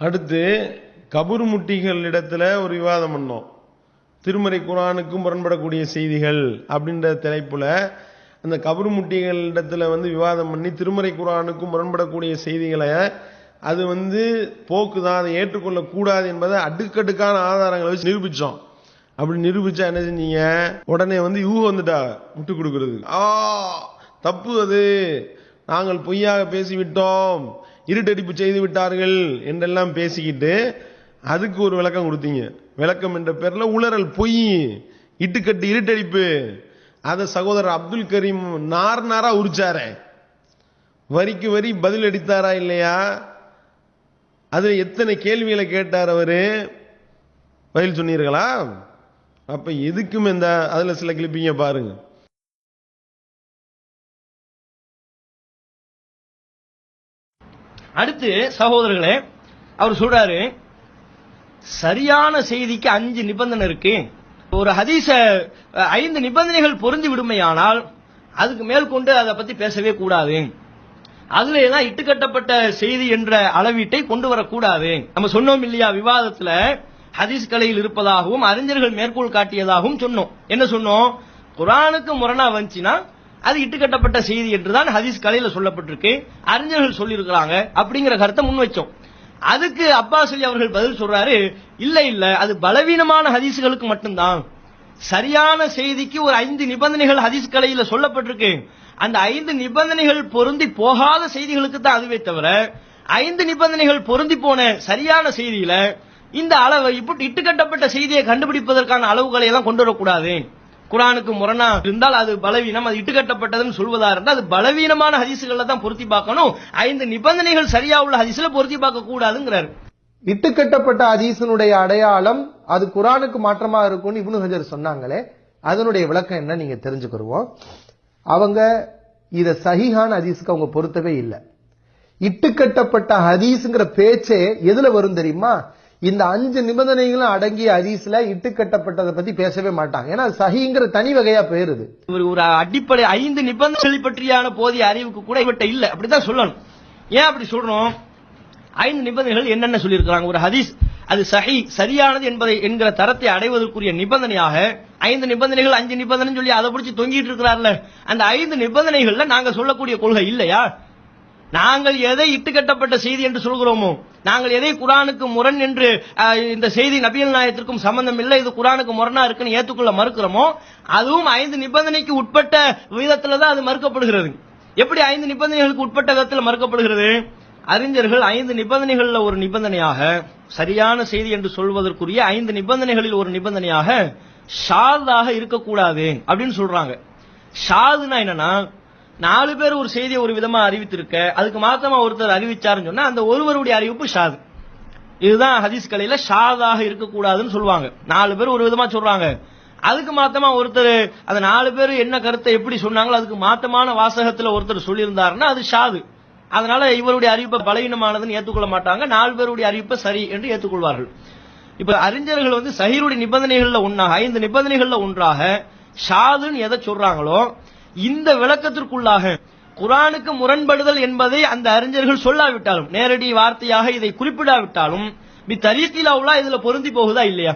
அடுத்து கபூர் முட்டிகள் இடத்துல ஒரு விவாதம் பண்ணோம். திருமறை குரானுக்கும் முரண்படக்கூடிய செய்திகள் அப்படின்ற தலைப்பில் அந்த கபர் முட்டிகளிடத்துல வந்து விவாதம் பண்ணி திருமறை குரானுக்கும் முரண்படக்கூடிய செய்திகளை அது வந்து போக்கு தான் அதை ஏற்றுக்கொள்ளக்கூடாது என்பதை அடுக்கடுக்கான ஆதாரங்களை வச்சு நிரூபித்தோம் அப்படி நிரூபிச்சா என்ன செஞ்சீங்க? உடனே வந்து யூக வந்துட்டா முட்டு கொடுக்குறது ஆ தப்பு அது. நாங்கள் பொய்யாக பேசிவிட்டோம். இருட்டடிப்பு செய்து விட்டார்கள் என்றெல்லாம் பேசிக்கிட்டு அதுக்கு ஒரு விளக்கம் கொடுத்தீங்க. விளக்கம் என்ற பேரில் உளறல் பொய் இட்டுக்கட்டு இருட்டடிப்பு. அதை சகோதரர் அப்துல் கரீம் நார் நாரா உரிச்சாரே. வரிக்கு வரி பதில் அடித்தாரா இல்லையா? அதில் எத்தனை கேள்விகளை கேட்டார் அவர்? பதில் சொன்னீர்களா? அப்போ எதுக்கும் இந்த அதில் சில கிளிப்பிங்க பாருங்கள் அடுத்து சகோதரர்களே அவர் சொல்றாரு சரியான செய்திக்கு அஞ்சு நிபந்தனை இருக்கு. ஒரு ஹதீச ஐந்து நிபந்தனைகள் பொருந்தி விடுமையானால் அதுக்கு மேல் கொண்டு அதை பத்தி பேசவே கூடாது. அதுல தான் இட்டுக்கட்டப்பட்ட செய்தி என்ற அளவீட்டை கொண்டு வரக்கூடாது. நம்ம சொன்னோம் இல்லையா விவாதத்துல ஹதீஸ் கலையில் இருப்பதாகவும் அறிஞர்கள் மேற்கோள் காட்டியதாகவும் சொன்னோம். என்ன சொன்னோம்? குரானுக்கு முரணா வந்துச்சுன்னா அது இட்டுக்கட்டப்பட்ட செய்தி என்றுதான் ஹதீஸ் கலையில சொல்லப்பட்டிருக்கு. அறிஞர்கள் சொல்லியிருக்கிறாங்க அப்படிங்கிற கருத்தை முன் வச்சோம். அதுக்கு அப்பாஸ் அலி அவர்கள் பதில் சொல்றாரு இல்ல இல்ல அது பலவீனமான ஹதீஸ்களுக்கு மட்டும்தான். சரியான செய்திக்கு ஒரு ஐந்து நிபந்தனைகள் ஹதீஸ் கலையில சொல்லப்பட்டிருக்கு. அந்த ஐந்து நிபந்தனைகள் பொருந்தி போகாத செய்திகளுக்கு தான் அதுவே தவிர ஐந்து நிபந்தனைகள் பொருந்தி போன சரியான செய்தியில இந்த அளவை இப்படி இட்டுக்கட்டப்பட்ட செய்தியை கண்டுபிடிப்பதற்கான அளவுகளை எல்லாம் கொண்டு வரக்கூடாது. குரானுக்கு முரணா இருந்தால் அது பலவீனம் அது இட்டுக்கட்டப்பட்டதுன்னு சொல்வதா இருந்தால் அது பலவீனமான ஹதீசுகளை தான் பொருத்தி பார்க்கணும். ஐந்து நிபந்தனைகள் சரியா உள்ள ஹதீஸ்ல பொருத்தி பார்க்க கூடாதுங்கிறாரு. இட்டுக்கட்டப்பட்ட ஹதீசனுடைய அடையாளம் அது குரானுக்கு மாற்றமா இருக்கும்னு இப்னு ஹஜர் சொன்னாங்களே அதனுடைய விளக்கம் என்ன நீங்க தெரிஞ்சுக்கிருவோம். அவங்க இத சஹீஹான ஹதீஸுக்கு அவங்க பொருத்தவே இல்லை. இட்டுக்கட்டப்பட்ட ஹதீஸ்ங்கிற பேச்சே எதுல வரும் தெரியுமா? இந்த அஞ்சு நிபந்தனைகளும் அடங்கிய ஹதீஸ்ல இட்டுக்கட்டப்பட்டதை பத்தி பேசவே மாட்டாங்க. ஏன்னா சஹிங்கிற தனி வகையா போயிருது. ஒரு ஒரு அடிப்படை ஐந்து நிபந்தனை பற்றியான போதிய அறிவுக்கு கூட இவட்ட இல்ல. அப்படிதான் சொல்லணும். ஏன் அப்படி சொல்றோம்? ஐந்து நிபந்தனைகள் என்னென்ன சொல்லியிருக்கிறாங்க? ஒரு ஹதீஸ் அது சஹி சரியானது என்பதை என்கிற தரத்தை அடைவதற்குரிய நிபந்தனையாக ஐந்து நிபந்தனைகள் அஞ்சு நிபந்தனை சொல்லி அதை பிடிச்சி தொங்கிட்டு இருக்கிறார்ல. அந்த ஐந்து நிபந்தனைகள்ல நாங்க சொல்லக்கூடிய கொள்கை இல்லையா? நாங்கள் எதை இட்டுக்கட்டப்பட்ட செய்தி என்று சொல்கிறோமோ நாங்கள் எதை குரானுக்கு முரண் என்று இந்த செய்தி நபியல் நாயத்திற்கும் சம்பந்தம் இல்லை இது குரானுக்கு முரணா இருக்குன்னு ஏற்றுக்கொள்ள மறுக்கிறோமோ அதுவும் ஐந்து நிபந்தனைக்கு உட்பட்ட விதத்தில் தான் அது மறுக்கப்படுகிறது. எப்படி ஐந்து நிபந்தனைகளுக்கு உட்பட்ட விதத்தில் மறுக்கப்படுகிறது? அறிஞர்கள் ஐந்து நிபந்தனைகளில் ஒரு நிபந்தனையாக சரியான செய்தி என்று சொல்வதற்குரிய ஐந்து நிபந்தனைகளில் ஒரு நிபந்தனையாக ஷாதாக இருக்கக்கூடாது அப்படின்னு சொல்றாங்க. ஷாதுனா என்னன்னா நாலு பேர் ஒரு செய்தியை ஒரு விதமா அறிவித்திருக்க அதுக்கு மாத்தமா ஒருத்தர் அறிவிச்சாருன்னு சொன்னா அந்த ஒருவருடைய அறிவிப்பு ஷாது. இதுதான் ஹதீஸ் கலையில ஷாதாக இருக்கக்கூடாதுன்னு சொல்லுவாங்க. நாலு பேர் ஒரு விதமா சொல்றாங்க. அதுக்கு மாத்தமா ஒருத்தர் அந்த நாலு பேர் என்ன கருத்தை எப்படி சொன்னாங்களோ அதுக்கு மாத்தமான வாசகத்துல ஒருத்தர் சொல்லியிருந்தாருன்னா அது ஷாது. அதனால இவருடைய அறிவிப்பை பலவீனமானதுன்னு ஏற்றுக்கொள்ள மாட்டாங்க. நாலு பேருடைய அறிவிப்பை சரி என்று ஏற்றுக்கொள்வார்கள். இப்ப அறிஞர்கள் வந்து சஹீருடைய நிபந்தனைகள்ல ஒன்றாக ஐந்து நிபந்தனைகள்ல ஒன்றாக ஷாதுன்னு எதை சொல்றாங்களோ இந்த விளக்கத்திற்குள்ளாக குரானுக்கு முரண்படுதல் என்பதை அந்த அறிஞர்கள் சொல்லாவிட்டாலும் நேரடி வார்த்தையாக இதை குறிப்பிடாவிட்டாலும் பி தரீக்கிலாவுலா இதுல பொருந்தி போகுதா இல்லையா?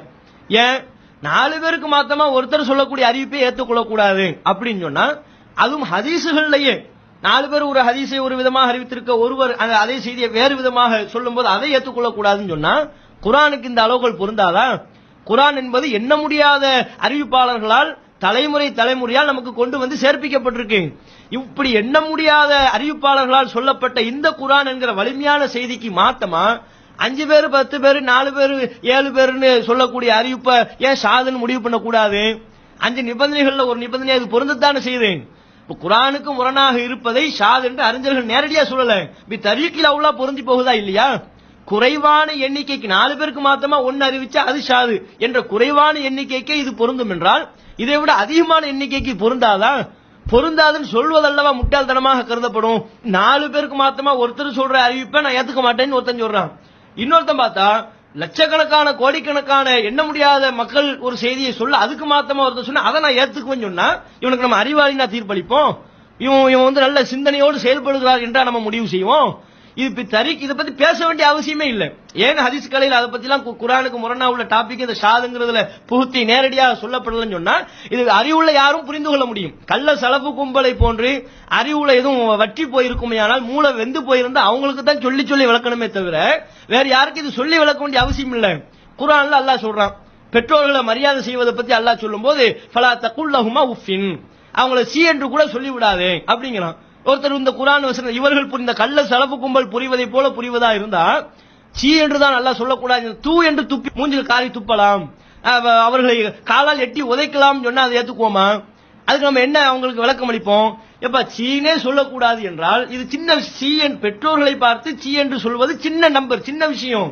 ஏன்? நாலு பேருக்கு மாத்தமா ஒருத்தர் சொல்லக்கூடிய அறிவிப்பை ஏற்றுக்கொள்ளக்கூடாது அப்படின்னு சொன்னா அதுவும் ஹதீசுகள்லயே நாலு பேர் ஒரு ஹதீஸை ஒரு விதமாக அறிவித்திருக்க ஒருவர் அந்த அதே செய்தியை வேறு விதமாக சொல்லும்போது அதை ஏற்றுக்கொள்ளக்கூடாதுன்னு சொன்னா குரானுக்கு இந்த அளவுகள் பொருந்தாதா? குரான் என்பது எண்ண முடியாத அறிவிப்பாளர்களால் தலைமுறை தலைமுறையால் நமக்கு கொண்டு வந்து சேர்ப்பிக்கப்பட்டிருக்கு. இப்படி எண்ண முடியாத அறிவிப்பாளர்களால் சொல்லப்பட்ட இந்த குரான் என்கிற வலிமையான செய்திக்கு மாத்தமா? அஞ்சு பேர் பத்து பேர் நாலு பேர் ஏழு பேர்னு சொல்லக்கூடிய அறிவிப்பை ஏன் சாதுன்னு முடிவு பண்ணக்கூடாது? அஞ்சு நிபந்தனைகள்ல ஒரு நிபந்தனை அது பொருந்தத்தானே செய்யுது? இப்ப குரானுக்கு முரணாக இருப்பதை ஷாத் என்று அறிஞர்கள் நேரடியா சொல்லல. இப்படி தரீக்கில் அவ்வளோ பொருந்தி போகுதா இல்லையா? குறைவான எண்ணிக்கைக்கு நாலு பேருக்கு மாத்தமா ஒன்னு அறிவிச்சா அது ஷாது. என்ற குறைவான எண்ணிக்கைக்கு இது பொருந்தும் என்றால் இதை விட அதிகமான எண்ணிக்கைக்கு பொருந்தாதான் பொருந்தாதுன்னு சொல்வதல்லவா முட்டாள்தனமாக கருதப்படும். நாலு பேருக்கு மாத்தமா ஒருத்தர் சொல்ற அறிவிப்பை நான் ஏத்துக்க மாட்டேன்னு ஒருத்தன் சொல்றான். இன்னொருத்தன் பார்த்தா லட்சக்கணக்கான கோடிக்கணக்கான எண்ண முடியாத மக்கள் ஒரு செய்தியை சொல்ல அதுக்கு மாத்தமா ஒருத்தர் சொன்னா அதை நான் ஏத்துக்குவேன்னு சொன்னா இவனுக்கு நம்ம அறிவாளி நான் தீர்ப்பளிப்போம். இவன் இவன் வந்து நல்ல சிந்தனையோடு செயல்படுகிறார் என்றா நம்ம முடிவு செய்வோம். இது தரிக் இதை பத்தி பேச வேண்டிய அவசியமே இல்லை. ஏன் ஹதீஸ் கலையில் அதை பத்திலாம் குரானுக்கு முரணா உள்ள டாபிக் இந்த ஷாதுங்கிறதுல புகுத்தி நேரடியாக சொல்லப்படலன்னு சொன்னா இது அறிவுள்ள யாரும் புரிந்து கொள்ள முடியும். கள்ள சலப்பு கும்பலை போன்று அறிவுல எதுவும் வற்றி போயிருக்குமே ஆனால் மூளை வெந்து போயிருந்தா அவங்களுக்கு தான் சொல்லி சொல்லி விளக்கணுமே தவிர வேற யாருக்கு இது சொல்லி விளக்க வேண்டிய அவசியம் இல்லை. குரான்ல அல்லாஹ் சொல்றான். பெற்றோர்களை மரியாதை செய்வதை பத்தி அல்லாஹ் சொல்லும்போது ஃபலா தக்குள்ளகுமா உஃபின் அவங்கள சி என்று கூட சொல்லி விடாதே அப்படிங்கிறான். ஒருத்தர் இந்த குரான் வசனம் இவர்கள் புரிந்த கள்ள சலப்பு கும்பல் புரிவதை போல புரிவதா இருந்தா சீ என்று தான் நல்லா சொல்லக்கூடாது. தூ என்று துப்பி மூஞ்சில் காரி துப்பலாம். அவர்களை காலால் எட்டி உதைக்கலாம் சொன்னா அதை ஏத்துக்குவோமா? அதுக்கு நம்ம என்ன அவங்களுக்கு விளக்கம் அளிப்போம்? எப்ப சீனே சொல்லக்கூடாது என்றால் இது சின்ன சி என் பெற்றோர்களை பார்த்து சீ என்று சொல்வது சின்ன நம்பர் சின்ன விஷயம்.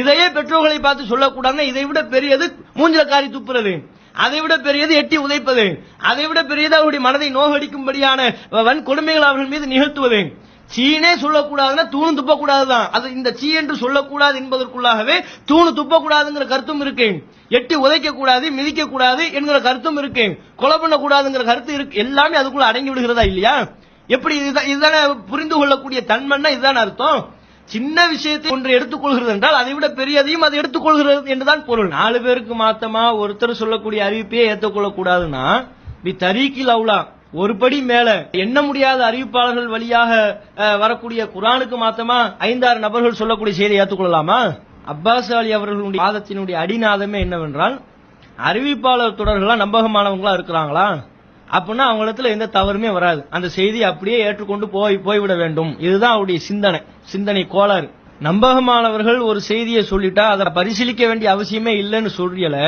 இதையே பெற்றோர்களை பார்த்து சொல்லக்கூடாதுன்னா இதை விட பெரியது மூஞ்சில காரி துப்புறது. அதை விட பெரியது எட்டி உதைப்பது. அதை விட பெரியது அவருடைய மனதை நோகடிக்கும்படியான வன் கொடுமைகள் அவர்கள் மீது நிகழ்த்துவது. சீனே சொல்லக்கூடாதுன்னா தூணு துப்பக்கூடாதுதான். அது இந்த சீ என்று சொல்லக்கூடாது என்பதற்குள்ளாகவே தூணு துப்பக்கூடாதுங்கிற கருத்தும் இருக்கு. எட்டி உதைக்க கூடாது மிதிக்க கூடாது என்கிற கருத்தும் இருக்கு. கொலை பண்ணக்கூடாதுங்கிற கருத்து இருக்கு. எல்லாமே அதுக்குள்ள அடங்கி விடுகிறதா இல்லையா? எப்படி இதுதான் இதுதானே புரிந்து கொள்ளக்கூடிய தன்மைன்னா இதுதான் அர்த்தம். சின்ன விஷயத்தை ஒன்று எடுத்துக்கொள்கிறது என்றால் அதை விட பெரியதையும் அதை எடுத்துக்கொள்கிறது என்றுதான் பொருள். நாலு பேருக்கு மாத்தமா ஒருத்தர் சொல்லக்கூடிய அறிவிப்பையே ஏற்றுக்கொள்ள கூடாதுன்னா பி தரீக்கில் அவுலா ஒரு படி மேல எண்ண முடியாத அறிவிப்பாளர்கள் வழியாக வரக்கூடிய குரானுக்கு மாத்தமா ஐந்தாறு நபர்கள் சொல்லக்கூடிய செய்தியை ஏற்றுக்கொள்ளலாமா? அப்பாஸ் அலி அவர்களுடைய வாதத்தினுடைய அடிநாதமே என்னவென்றால் அறிவிப்பாளர் தொடர்கள்லாம் நம்பகமானவங்களா இருக்கிறாங்களா? அப்படின்னா அவங்களத்துல எந்த தவறுமே வராது. அந்த செய்தி அப்படியே ஏற்றுக்கொண்டு போய் போய்விட வேண்டும். இதுதான் அவருடைய சிந்தனை. சிந்தனை கோளாறு. நம்பகமானவர்கள் ஒரு செய்தியை சொல்லிட்டா அதை பரிசீலிக்க வேண்டிய அவசியமே இல்லைன்னு சொல்றியல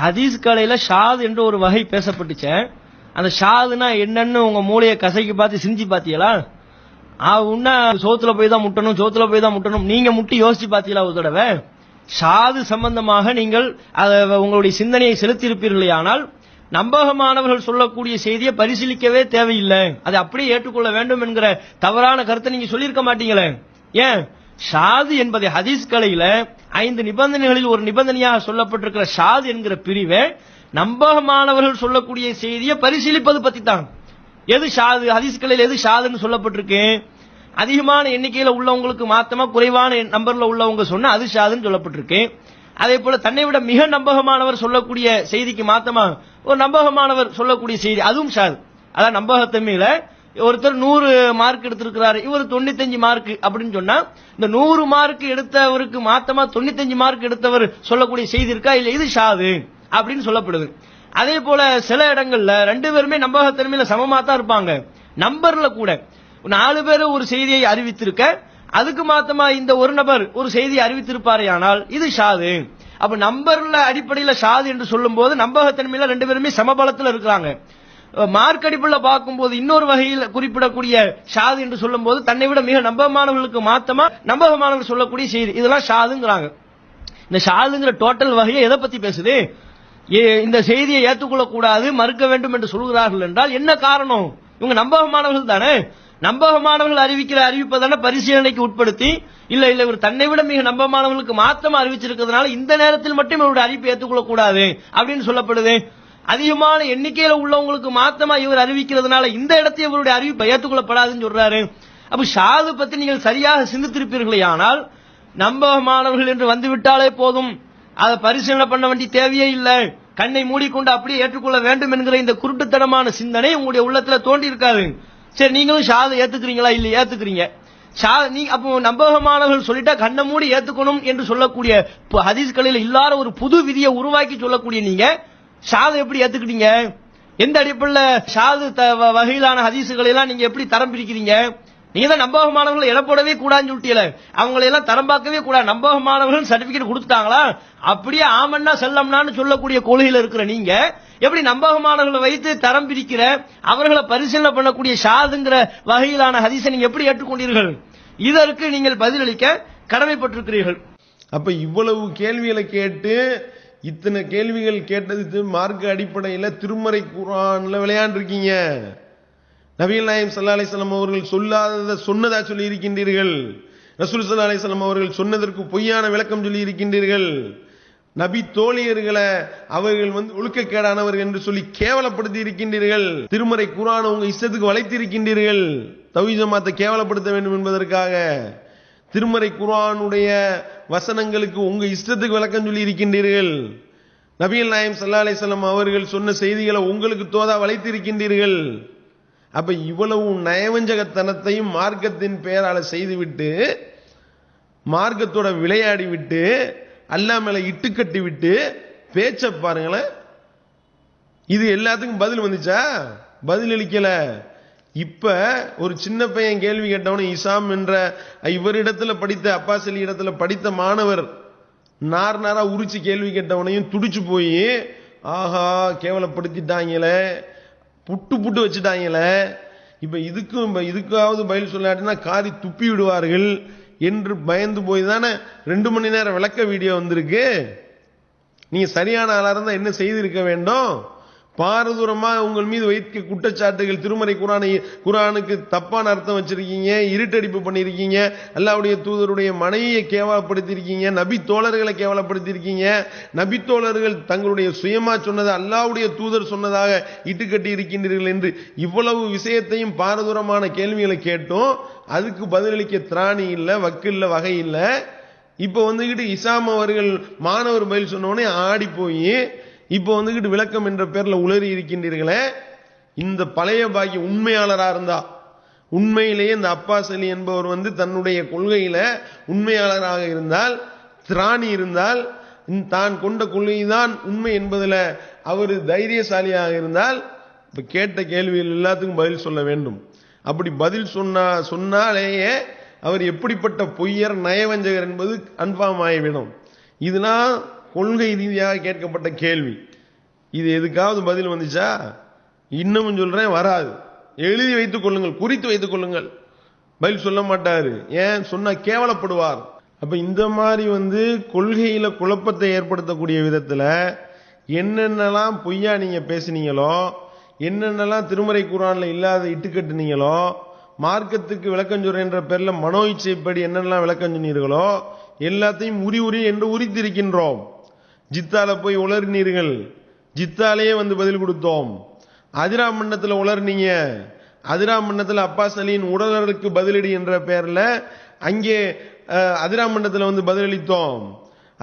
ஹதீஸ் கலையில ஷாத் என்று ஒரு வகை பேசப்பட்டுச்சே. அந்த ஷாதுனா என்னன்னு உங்க மூளையை கசைக்கு பார்த்து சிந்தி பாத்தீங்களா? ஆ சோத்துல போய் தான் முட்டணும் சோத்துல போய் தான் முட்டணும். நீங்க முட்டி யோசிச்சு பாத்தீங்களா ஒரு தடவை? ஷாது சம்பந்தமாக நீங்கள் உங்களுடைய சிந்தனையை செலுத்தியிருப்பீர்களே ஆனால் நம்பகமானவர்கள் சொல்லக்கூடிய செய்தியை பரிசீலிக்கவே தேவையில்லை. அதை அப்படியே ஏற்றுக்கொள்ள வேண்டும் என்கிற தவறான கருத்தை நீங்க சொல்லியிருக்க மாட்டீங்களே. ஏன்? ஷாது என்பதை ஹதீஸ் கலையில ஐந்து நிபந்தனைகளில் ஒரு நிபந்தனையாக சொல்லப்பட்டிருக்கிற ஷாது என்கிற பிரிவை நம்பகமானவர்கள் சொல்லக்கூடிய செய்தியை பரிசீலிப்பது பத்தி தான் எது ஷாது? ஹதீஸ் கலையில் எது ஷாதுன்னு சொல்லப்பட்டிருக்கு. அதிகமான எண்ணிக்கையில உள்ளவங்களுக்கு மாத்தமா குறைவான நம்பர்ல உள்ளவங்க சொன்னா அது ஷாதுன்னு சொல்லப்பட்டிருக்கு. அதே போல தன்னை விட மிக நம்பகமானவர் சொல்லக்கூடிய செய்திக்கு மாத்தமா ஒரு நம்பகமானவர் சொல்லக்கூடிய செய்தி. அதுவும் ஷாது அதான் நம்பகத்தன்மையில ஒருத்தர் நூறு மார்க் எடுத்திருக்கிறாரு. இவர் தொண்ணூத்தஞ்சு மார்க் அப்படின்னு சொன்னா இந்த நூறு மார்க் எடுத்தவருக்கு மாத்தமா தொண்ணூத்தஞ்சு மார்க் எடுத்தவர் சொல்லக்கூடிய செய்தி இருக்கா? இல்ல இது ஷாது அப்படின்னு சொல்லப்படுது. அதே போல சில இடங்கள்ல ரெண்டு பேருமே நம்பகத்தன்மையில சமமா தான் இருப்பாங்க. நம்பர்ல கூட. நாலு பேர் ஒரு செய்தியை அறிவித்திருக்க அதுக்கு மாத்தமா இந்த ஒரு நபர் ஒரு செய்தியை அறிவித்திருப்பாரே ஆனால் இது ஷாது. அப்ப நம்பர்ல அடிப்படையில ஷாது என்று சொல்லும் போது நம்பகத்தன்மையில ரெண்டு பேருமே சமபலத்தில் இருக்கிறாங்க. மார்க் அடிப்படையில் பார்க்கும்போது இன்னொரு வகையில் குறிப்பிடக்கூடிய ஷாது என்று சொல்லும் போது தன்னை விட மிக நம்பகமானவர்களுக்கு மாத்தமா நம்பகமானவர்கள் சொல்லக்கூடிய செய்தி. இதெல்லாம் ஷாதுங்கிறாங்க இந்த ஷாதுங்கிற டோட்டல் வகையை எதை பத்தி பேசுது? ஏ- இந்த செய்தியை ஏற்றுக்கொள்ளக்கூடாது மறுக்க வேண்டும் என்று சொல்கிறார்கள் என்றால் என்ன காரணம்? இவங்க நம்பகமானவர்கள் தானே. நம்பகமானவர்கள் அறிவிக்கிற அறிவிப்பதான பரிசீலனைக்கு உட்படுத்தி இல்ல இல்ல இவர் தன்னை விட மிக நம்பகமானவர்களுக்கு மாத்தமா அறிவிச்சிருக்கிறதுனால இந்த நேரத்தில் மட்டும் இவருடைய அறிவிப்பை ஏற்றுக்கொள்ள கூடாது அப்படின்னு சொல்லப்படுது. அதிகமான எண்ணிக்கையில உள்ளவங்களுக்கு மாத்தமா இவர் அறிவிக்கிறதுனால இந்த இடத்தை இவருடைய அறிவிப்பை ஏற்றுக்கொள்ளப்படாதுன்னு சொல்றாரு. அப்ப ஷாது பத்தி நீங்கள் சரியாக சிந்தித்திருப்பீர்களே ஆனால் நம்பகமானவர்கள் என்று வந்துவிட்டாலே போதும். அதை பரிசீலனை பண்ண வேண்டிய தேவையே இல்லை. கண்ணை மூடிக்கொண்டு அப்படியே ஏற்றுக்கொள்ள வேண்டும் என்கிற இந்த குருட்டுத்தனமான சிந்தனை உங்களுடைய உள்ளத்துல தோண்டி இருக்காது சரி நீங்களும் ஷாதை ஏத்துக்கிறீங்களா? இல்ல ஏத்துக்கிறீங்க. ஷா அப்போ நம்பகமானவர்கள் சொல்லிட்டா கண்ணை மூடி ஏத்துக்கணும் என்று சொல்லக்கூடிய ஹதீஸ்களில் இல்லாத ஒரு புது விதியை உருவாக்கி சொல்லக்கூடிய நீங்க ஷாதை எப்படி ஏத்துக்கிட்டீங்க? எந்த அடிப்படையில் ஷாது த- வ- வகையிலான ஹதீசுகளை எல்லாம் நீங்க எப்படி தரம் பிரிக்கிறீங்க? நீங்க தான் நம்பகமானவர்களை இட கூடாதுன்னு சொல்லிட்டீல அவங்களை எல்லாம் தரம் பார்க்கவே கூடாது. நம்பகமானவர்கள் சர்டிபிகேட் கொடுத்துட்டாங்களா? அப்படியே ஆமன்னா செல்லம்னான்னு சொல்லக்கூடிய கொள்கையில இருக்கிற நீங்க எப்படி நம்பகமானவர்களை வைத்து தரம் பிரிக்கிற அவர்களை பரிசீலனை பண்ணக்கூடிய ஷாதுங்கிற வகையிலான ஹதீஸை நீங்க எப்படி ஏற்றுக்கொண்டீர்கள்? இதற்கு நீங்கள் பதிலளிக்க கடமைப்பட்டிருக்கிறீர்கள். அப்ப இவ்வளவு கேள்விகளை கேட்டு இத்தனை கேள்விகள் கேட்டது மார்க்க அடிப்படையில் திருமறை குரான்ல விளையாண்டிருக்கீங்க. நபீல் நாயம் சல்லா அலிஸ்லாம் அவர்கள் சொல்லாததை சொன்னதா சொல்லி இருக்கின்றீர்கள் ரசூல் சல்லா அலிஸ்லாம் அவர்கள் சொன்னதற்கு பொய்யான விளக்கம் சொல்லி இருக்கின்றீர்கள் நபி தோழியர்களை அவர்கள் வந்து ஒழுக்கக்கேடானவர்கள் என்று சொல்லி கேவலப்படுத்தி இருக்கின்றீர்கள் திருமறை குரான் உங்க இஷ்டத்துக்கு வளைத்து இருக்கின்றீர்கள் தவிஜமாத்தை கேவலப்படுத்த வேண்டும் என்பதற்காக திருமறை குர்ஆனுடைய வசனங்களுக்கு உங்க இஷ்டத்துக்கு விளக்கம் சொல்லி இருக்கின்றீர்கள் நபிகள் நாயம் சல்லா அலிஸ்லாம் அவர்கள் சொன்ன செய்திகளை உங்களுக்கு தோதா வளைத்திருக்கின்றீர்கள். அப்ப இவ்வளவு நயவஞ்சகத்தனத்தையும் மார்க்கத்தின் பெயரால செய்துவிட்டு மார்க்கத்தோட விளையாடி விட்டு அல்லா மேல இட்டு கட்டி விட்டு பேச்ச பாருங்களேன் இது எல்லாத்துக்கும் பதில் வந்துச்சா? பதில் அளிக்கல. இப்ப ஒரு சின்ன பையன் கேள்வி கேட்டவனு இசாம் என்ற இவரிடத்துல படித்த அப்பாஸ் அலி இடத்துல படித்த மாணவர் நார் நாரா உரிச்சு கேள்வி கேட்டவனையும் துடிச்சு போய் ஆஹா கேவலப்படுத்திட்டாங்களே. புட்டு புட்டு வச்சுட்டாங்களே. இப்போ இதுக்கும் இப்போ இதுக்காவது பதில் சொல்லாட்டினா காரி துப்பி விடுவார்கள் என்று பயந்து போய் தானே ரெண்டு மணி நேரம் விளக்க வீடியோ வந்திருக்கு. நீங்கள் சரியான ஆளாக இருந்தால் என்ன செய்திருக்க வேண்டும்? பாரதூரமாக உங்கள் மீது வைக்க குற்றச்சாட்டுகள் திருமறை குரானை குரானுக்கு தப்பான அர்த்தம் வச்சிருக்கீங்க இருட்டடிப்பு பண்ணியிருக்கீங்க அல்லாவுடைய தூதருடைய மனைவியை கேவலப்படுத்தியிருக்கீங்க நபி தோழர்களை கேவலப்படுத்தியிருக்கீங்க நபி தோழர்கள் தங்களுடைய சுயமா சொன்னதை அல்லாவுடைய தூதர் சொன்னதாக இட்டுக்கட்டி இருக்கின்றீர்கள் என்று இவ்வளவு விஷயத்தையும் பாரதூரமான கேள்விகளை கேட்டும். அதுக்கு பதிலளிக்க திராணி இல்லை வக்கு இல்லை வகை இல்லை. இப்போ வந்துக்கிட்டு இசாம் அவர்கள் மாணவர் பதில் சொன்னோடனே ஆடி போய் இப்போ வந்துக்கிட்டு விளக்கம் என்ற பேரில் உளறி இருக்கின்றீர்களே இந்த பழைய பாக்கிய உண்மையாளராக இருந்தா உண்மையிலேயே இந்த அப்பாஸ் அலி என்பவர் வந்து தன்னுடைய கொள்கையில் உண்மையாளராக இருந்தால் திராணி இருந்தால் தான் கொண்ட கொள்கைதான் உண்மை என்பதில் அவர் தைரியசாலியாக இருந்தால் இப்போ கேட்ட கேள்விகள் எல்லாத்துக்கும் பதில் சொல்ல வேண்டும். அப்படி பதில் சொன்னா சொன்னாலேயே அவர் எப்படிப்பட்ட பொய்யர் நயவஞ்சகர் என்பது கன்ஃபார்ம் ஆகிவிடும். இதெல்லாம் கொள்கை ரீதியாக கேட்கப்பட்ட கேள்வி. இது எதுக்காவது பதில் வந்துச்சா? இன்னமும் சொல்றேன் வராது. எழுதி வைத்துக் கொள்ளுங்கள் குறித்து வைத்துக் கொள்ளுங்கள். பதில் சொல்ல மாட்டாரு. ஏன்? சொன்னா கேவலப்படுவார். அப்ப இந்த மாதிரி வந்து கொள்கையில குழப்பத்தை ஏற்படுத்தக்கூடிய விதத்துல என்னென்னலாம் பொய்யா நீங்க பேசுனீங்களோ என்னென்னலாம் திருமறை குரான்ல இல்லாத இட்டுக்கட்டுனீங்களோ மார்க்கத்துக்கு விளக்கம் சொல்றேன்ற பேர்ல மனோ இச்சைப்படி என்னென்னலாம் விளக்கம் சொன்னீர்களோ எல்லாத்தையும் உரி உரி என்று உரித்திருக்கின்றோம். ஜித்தால போய் உளறினீர்கள் ஜித்தாலேயே வந்து பதில் கொடுத்தோம். அதிரா மன்னத்தில் உளர்னீங்க அதிரா மன்னத்தில் அப்பாஸ் அலியின் உடலருக்கு பதிலடி என்ற பெயரில் அங்கே அதிரா மன்னத்தில் வந்து பதிலளித்தோம்.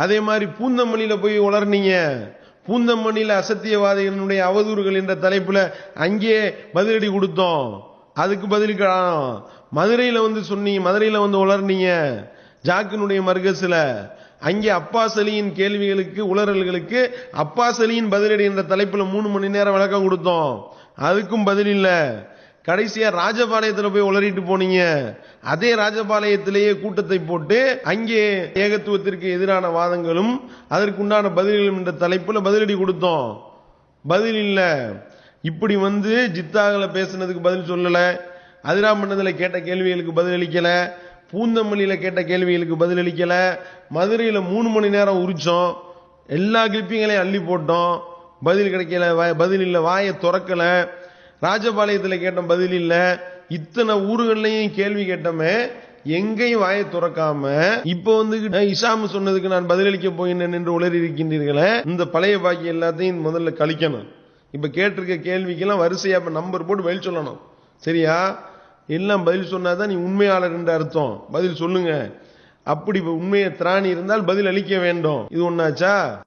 அதே மாதிரி பூந்தமணியில் போய் உளர்னீங்க பூந்தமணியில் அசத்தியவாதிகளுடைய அவதூறுகள் என்ற தலைப்பில் அங்கே பதிலடி கொடுத்தோம். அதுக்கு பதிலளிக்கலாம். மதுரையில் வந்து சொன்னீங்க மதுரையில் வந்து உளர்னீங்க ஜாக்கினுடைய மர்கஸில் அங்கே அப்பாஸ் அலியின் கேள்விகளுக்கு உளறல்களுக்கு அப்பாஸ் அலியின் பதிலடி என்ற தலைப்பில் மூணு மணி நேரம் விளக்கம் கொடுத்தோம். அதுக்கும் பதில் இல்லை. கடைசியா ராஜபாளையத்தில் போய் உளறிட்டு போனீங்க. அதே ராஜபாளையத்திலேயே கூட்டத்தை போட்டு அங்கே ஏகத்துவத்திற்கு எதிரான வாதங்களும் அதற்குண்டான பதில்களும் என்ற தலைப்பில் பதிலடி கொடுத்தோம். பதில் இல்லை. இப்படி வந்து ஜித்தாகல பேசுனதுக்கு பதில் சொல்லலை. அதிராமண்டத்துல கேட்ட கேள்விகளுக்கு பதில் பூந்தமல்லியில் கேட்ட கேள்விகளுக்கு பதில் மதுரையில் மூணு மணி நேரம் உரிச்சோம். எல்லா கிளிப்பிங்களையும் அள்ளி போட்டோம். பதில் கிடைக்கல பதில் இல்லை வாயை திறக்கலை. ராஜபாளையத்தில் கேட்டோம் பதில் இல்லை. இத்தனை ஊர்கள்லையும் கேள்வி கேட்டோமே எங்கேயும் வாயை துறக்காம இப்போ வந்து இசாமு சொன்னதுக்கு நான் பதிலளிக்க போகின்றேன் என்று உளறி இருக்கின்றீர்களே இந்த பழைய பாக்கி எல்லாத்தையும் முதல்ல கழிக்கணும். இப்போ கேட்டிருக்க கேள்விக்கெல்லாம் வரிசையாக இப்போ நம்பர் போட்டு பதில் சொல்லணும். சரியா? எல்லாம் பதில் சொன்னால் தான் நீ உண்மையாளர் என்று அர்த்தம். பதில் சொல்லுங்க. அப்படி உண்மையை திராணி இருந்தால் பதில் அளிக்க வேண்டும். இது ஒன்றாச்சா